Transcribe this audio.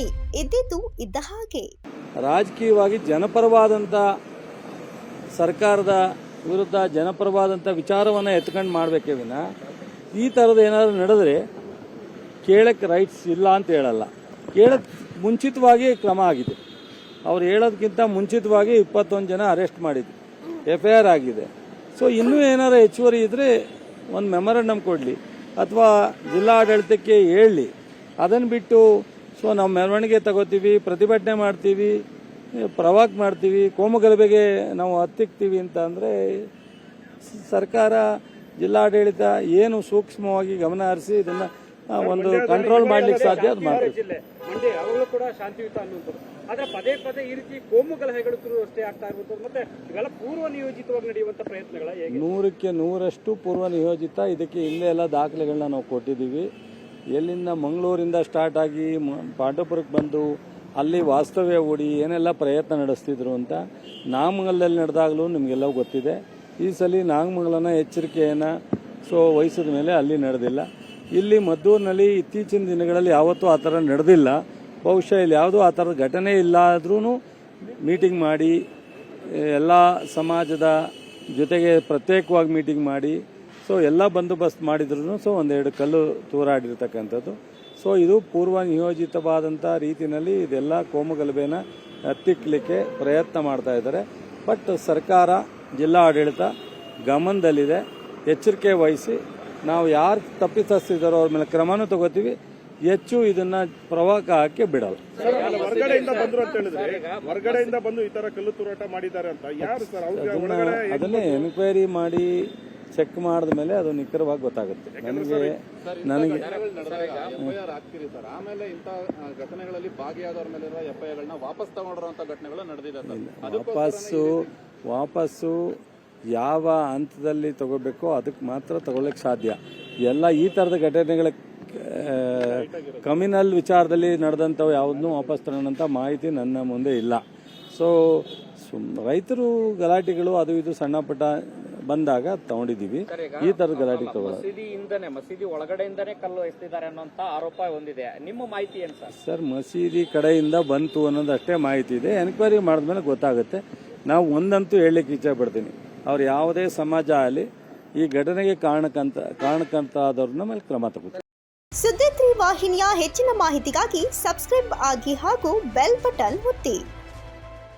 ಇದ್ದಿದ್ದು ಇದ್ದ ಹಾಗೆ. ರಾಜಕೀಯವಾಗಿ ಜನಪರವಾದಂಥ ಸರ್ಕಾರದ ವಿರುದ್ಧ ಜನಪರವಾದಂಥ ವಿಚಾರವನ್ನು ಎತ್ಕೊಂಡು ಮಾಡಬೇಕೇ ವಿನ ಈ ತರದ ಏನಾದರೂ ನಡೆದ್ರೆ ಕೇಳಕ್ಕೆ ರೈಟ್ಸ್ ಇಲ್ಲ ಅಂತ ಹೇಳಲ್ಲ. ಕೇಳಕ್ಕೆ ಮುಂಚಿತವಾಗಿ ಕ್ರಮ ಆಗಿದೆ. ಅವ್ರು ಹೇಳೋದಕ್ಕಿಂತ ಮುಂಚಿತವಾಗಿ ಇಪ್ಪತ್ತೊಂದು ಜನ ಅರೆಸ್ಟ್ ಮಾಡಿದ್ರು. ಎಫ್ ಐ ಆರ್ ಆಗಿದೆ. ಸೊ ಇನ್ನೂ ಏನಾರು ಹೆಚ್ಚುವರಿ ಇದ್ದರೆ ಒಂದು ಮೆಮೊರಂಡಮ್ ಕೊಡಲಿ. ಅಥವಾ ಜಿಲ್ಲಾಡಳಿತಕ್ಕೆ ಹೇಳಲಿ ಅದನ್ನು ಬಿಟ್ಟು ಸೊ ನಾವು ಮೆರವಣಿಗೆ ತಗೋತೀವಿ ಪ್ರತಿಭಟನೆ ಮಾಡ್ತೀವಿ ಪ್ರವಾಕ್ ಮಾಡ್ತೀವಿ ಕೋಮುಗಲಭೆಗೆ ನಾವು ಹತ್ತಿಕ್ತೀವಿ ಅಂತ ಅಂದರೆ ಸರ್ಕಾರ ಜಿಲ್ಲಾಡಳಿತ ಏನು ಸೂಕ್ಷ್ಮವಾಗಿ ಗಮನ ಹರಿಸಿ ಇದನ್ನ ಒಂದು ಕಂಟ್ರೋಲ್ ಮಾಡ್ಲಿಕ್ಕೆ ಸಾಧ್ಯ ಅದು ಮಾಡ್ತೀವಿ ಜಿಲ್ಲೆ ಮಂಡ್ಯ ಯಾವಾಗಲೂ ಕೂಡ ಶಾಂತಿಯುತ ಅನ್ನುವಂಥದ್ದು. ಆದ್ರೆ ಪದೇ ಪದೇ ಈ ರೀತಿ ಕೋಮು ಗಲಭೆಗಳು ಶುರು ಅಷ್ಟೇ ಆಗ್ತಾ ಇರುವಂಥದ್ದು ಮತ್ತೆ ಇವೆಲ್ಲ ಪೂರ್ವ ನಿಯೋಜಿತವಾಗಿ ನಡೆಯುವಂತ ಪ್ರಯತ್ನಗಳ ಹೇಗೆ? ನೂರಕ್ಕೆ ನೂರಷ್ಟು ಪೂರ್ವ ನಿಯೋಜಿತ ಇದಕ್ಕೆ ಇಲ್ಲೇ ಎಲ್ಲ ದಾಖಲೆಗಳನ್ನ ನಾವು ಕೊಟ್ಟಿದ್ದೀವಿ. ಎಲ್ಲಿಂದ ಮಂಗಳೂರಿಂದ ಸ್ಟಾರ್ಟ್ ಆಗಿ ಪಾಂಡವಪುರಕ್ಕೆ ಬಂದು ಅಲ್ಲಿ ವಾಸ್ತವ್ಯ ಓಡಿ ಏನೆಲ್ಲ ಪ್ರಯತ್ನ ನಡೆಸ್ತಿದ್ರು ಅಂತ ನಾಗಮಂಗಲದಲ್ಲಿ ನಡೆದಾಗಲೂ ನಿಮಗೆಲ್ಲ ಗೊತ್ತಿದೆ. ಈ ಸಲ ನಾಗಮಂಗಲನ ಎಚ್ಚರಿಕೆಯನ್ನು ಸೊ ವಹಿಸಿದ ಮೇಲೆ ಅಲ್ಲಿ ನಡೆದಿಲ್ಲ. ಇಲ್ಲಿ ಮದ್ದೂರಿನಲ್ಲಿ ಇತ್ತೀಚಿನ ದಿನಗಳಲ್ಲಿ ಯಾವತ್ತೂ ಆ ಥರ ನಡೆದಿಲ್ಲ. ಬಹುಶಃ ಇಲ್ಲಿ ಯಾವುದೂ ಆ ಥರದ ಘಟನೆ ಇಲ್ಲ ಆದ್ರೂ ಮೀಟಿಂಗ್ ಮಾಡಿ, ಎಲ್ಲ ಸಮಾಜದ ಜೊತೆಗೆ ಪ್ರತ್ಯೇಕವಾಗಿ ಮೀಟಿಂಗ್ ಮಾಡಿ ಸೊ ಎಲ್ಲ ಬಂದೋಬಸ್ತ್ ಮಾಡಿದ್ರು ಸೊ ಒಂದೆರಡು ಕಲ್ಲು ತೂರಾಡಿರ್ತಕ್ಕಂಥದ್ದು. ಸೊ ಇದು ಪೂರ್ವ ನಿಯೋಜಿತವಾದಂಥ ರೀತಿಯಲ್ಲಿ ಇದೆಲ್ಲ ಕೋಮುಗಲಭೆನ ಹತ್ತಿಕ್ಕಲಿಕ್ಕೆ ಪ್ರಯತ್ನ ಮಾಡ್ತಾ ಇದ್ದಾರೆ. ಬಟ್ ಸರ್ಕಾರ ಜಿಲ್ಲಾ ಆಡಳಿತ ಗಮನದಲ್ಲಿದೆ. ಎಚ್ಚರಿಕೆ ವಹಿಸಿ ನಾವು ಯಾರು ತಪ್ಪಿತಸ್ತಿದ್ದಾರೋ ಅವ್ರ ಮೇಲೆ ಕ್ರಮನೂ ತಗೋತೀವಿ. ಹೆಚ್ಚು ಇದನ್ನ ಪ್ರವಾಹ ಹಾಕಿ ಬಿಡಲ್ಲ. ಹೊರಗಡೆಯಿಂದ ಬಂದು ಈ ತರ ಕಲ್ಲು ತೂರಾಟ ಮಾಡಿದ್ದಾರೆ ಅಂತ ಯಾರು ಸರ್? ಅದನ್ನೇ ಎನ್ಕ್ವೈರಿ ಮಾಡಿ ಚೆಕ್ ಮಾಡಿದ ಮೇಲೆ ಅದು ನಿಖರವಾಗಿ ಗೊತ್ತಾಗುತ್ತೆ. ನನಗೆ ನನಗೆ ಎಫ್ಐಆರ್ ಆಗ್ತಿರಿ ಸರ್. ಆಮೇಲೆ ಇಂಥ ಘಟನೆಗಳಲ್ಲಿ ಭಾಗಿಯಾದವ್ರ ಮೇಲೆ ಇರುವ ಎಫ್ಐಆರ್ಗಳನ್ನ ವಾಪಸ್ ತಗೊಂಡಿರುವಂತ ಘಟನೆಗಳು ನಡೆದಿದೆ ವಾಪಸ್ಸು ವಾಪಸ್ಸು ಯಾವ ಹಂತದಲ್ಲಿ ತಗೋಬೇಕೋ ಅದಕ್ಕೆ ಮಾತ್ರ ತಗೊಳ್ಳಕ್ಕೆ ಸಾಧ್ಯ. ಎಲ್ಲ ಈ ಥರದ ಘಟನೆಗಳ ಕಮಿನಲ್ ವಿಚಾರದಲ್ಲಿ ನಡೆದಂಥವು ಯಾವುದನ್ನೂ ವಾಪಸ್ ತಗೊಳ್ಳೋಂಥ ಮಾಹಿತಿ ನನ್ನ ಮುಂದೆ ಇಲ್ಲ. ಸೊ ಸುಮ್ ರೈತರು ಗಲಾಟೆಗಳು ಅದು ಇದು ಸಣ್ಣ ಪುಟ್ಟ ಬಂದಾಗ ತಗೊಂಡಿದ್ದೀವಿ. ಈ ತರದ ಗಲಾಟೆ ತಗೊಳ್ಳೋದು ಮಸೀದಿಯಿಂದನೇ ಮಸೀದಿ ಒಳಗಡೆಯಿಂದನೇ ಕಲ್ಲು ಎಸ್ತಿದ್ದಾರೆ ಅನ್ನೋಂತ ಆರೋಪ ಹೊಂದಿದೆ. ನಿಮ್ಮ ಮಾಹಿತಿ ಏನು ಸರ್? ಸರ್ ಮಸೀದಿ ಕಡೆಯಿಂದ ಬಂತು ಅನ್ನೋದಷ್ಟೇ ಮಾಹಿತಿ ಇದೆ. ಎನ್ಕ್ವೈರಿ ಮಾಡಿದ್ಮೇಲೆ ಗೊತ್ತಾಗುತ್ತೆ. ನಾವು ಒಂದಂತೂ ಹೇಳಲಿಕ್ಕೆ ಇಚ್ಛೆ ಪಡ್ತೀನಿ. ಅವ್ರು ಯಾವುದೇ ಸಮಾಜ ಆಗಲಿ ಈ ಘಟನೆಗೆ ಕಾರಣಕ್ಕಂತ ಕಾರಣಕ್ಕಂತ ಆದವ್ರನ್ನ ಮೇಲೆ ಕ್ರಮ ತಗೋತಾರೆ ಸುದ್ದಿ ತ್ರೀ ವಾಹಿನಿಯ ಹೆಚ್ಚಿನ ಮಾಹಿತಿಗಾಗಿ ಸಬ್ಸ್ಕ್ರೈಬ್ ಆಗಿ ಹಾಗೂ ಬೆಲ್ ಬಟನ್ ಒತ್ತಿ.